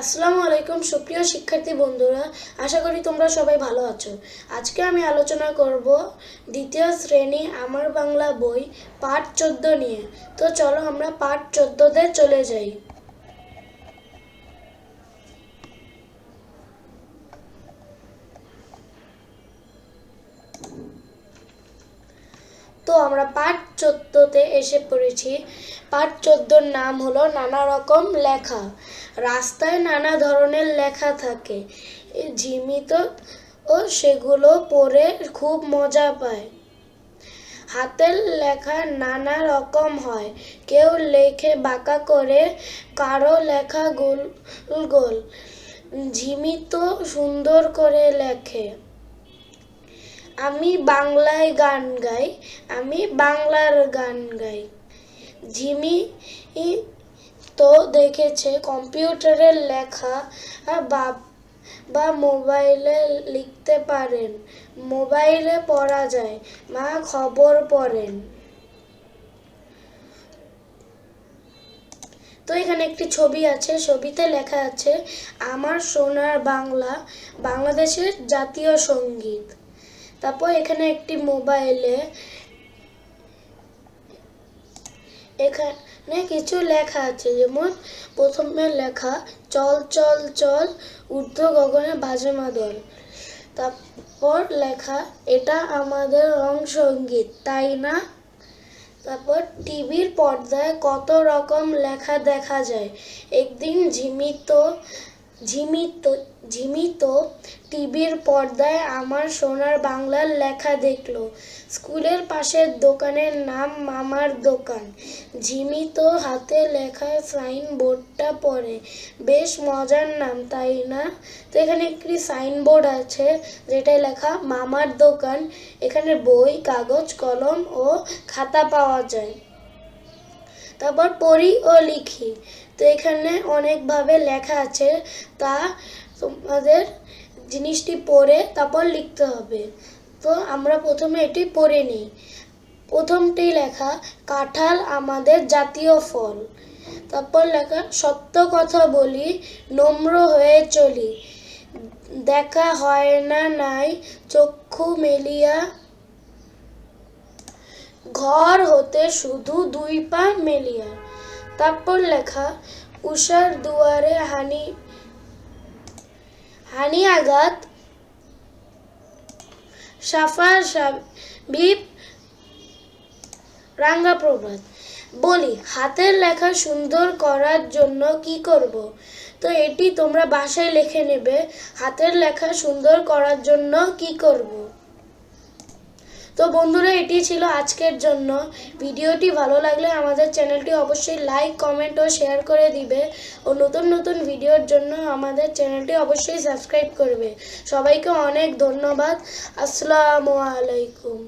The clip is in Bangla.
আসসালামু আলাইকুম, সুপ্রিয় শিক্ষার্থী বন্ধুরা, আশা করি তোমরা সবাই ভালো আছো। আজকে আমি আলোচনা করব দ্বিতীয় শ্রেণি আমার বাংলা বই, পাঠ চোদ্দ নিয়ে। তো চলো আমরা পাঠ চোদ্দতে চলে যাই। তো আমরা পাঠ চোদ্দতে এসে পড়েছি। পাঠ চোদ্দোর নাম হলো নানা রকম লেখা। রাস্তায় নানা ধরনের লেখা থাকে। ঝিমিত ও সেগুলো পড়ে খুব মজা পায়। হাতের লেখা নানা রকম হয়। কেউ লেখে বাঁকা করে, কারও লেখা গোল গোল। ঝিমিত সুন্দর করে লেখে। আমি বাংলায় গান গাই, আমি বাংলার গান গাই। ঝিমি তো দেখেছে কম্পিউটারের লেখা বা বা মোবাইলে লিখতে পারেন। মোবাইলে পড়া যায়, মা খবর পড়েন। তো এখানে একটি ছবি আছে, ছবিতে লেখা আছে, আমার সোনার বাংলা, বাংলাদেশের জাতীয় সংগীত। তারপর এখানে একটি মোবাইলে এখানে কিছু লেখা আছে। যেমন, প্রথমে লেখা, চল চল চল, ঊর্ধ্ব গগনে বাজে মাদল। তারপর লেখা, এটা আমাদের রং সংগীত, তাই না? তারপর, টিভির পর্দায় কত রকম লেখা দেখা যায়। একদিন ঝিমিত ঝিমিত ঝিমিত টিভির পর্দায় আমার সোনার বাংলার লেখা দেখল। স্কুলের পাশের দোকানের নাম মামার দোকান। ঝিমিত হাতে লেখা সাইন বোর্ডটা পড়ে। বেশ মজার নাম, তাই না? তো এখানে একটি সাইনবোর্ড আছে, যেটায় লেখা মামার দোকান। এখানে বই, কাগজ, কলম ও খাতা পাওয়া যায়। তারপর পড়ি ও লিখি। তো এখানে অনেকভাবে লেখা আছে, তা তোমাদের জিনিসটি পড়ে তারপর লিখতে হবে। তো আমরা প্রথমে এটি পড়ে নিই। প্রথমটি লেখা, কাঁঠাল আমাদের জাতীয় ফল। তারপর লেখা, সত্য কথা বলি, নম্র হয়ে চলি। দেখা হয় না নাই, চক্ষু মেলিয়া। ঘর হতে শুধু দুই পা মেলিয়া। তারপর লেখা উষার দুয়ারে হানি হানি আঘাত সাফা সাবিব রাঙ্গা প্রভাত। বলি, হাতের লেখা সুন্দর করার জন্য কি করব? তো এটি তোমরা বাসায় লিখে নেবে, হাতের লেখা সুন্দর করার জন্য কি করব? তো বন্ধুরা, এটি ছিল আজকের জন্য। ভিডিওটি ভালো লাগলে আমাদের চ্যানেলটি অবশ্যই লাইক কমেন্ট ও শেয়ার করে দিবে। ও নতুন নতুন ভিডিওর জন্য আমাদের চ্যানেলটি অবশ্যই সাবস্ক্রাইব করবে। সবাইকে অনেক ধন্যবাদ। আসসালামু আলাইকুম।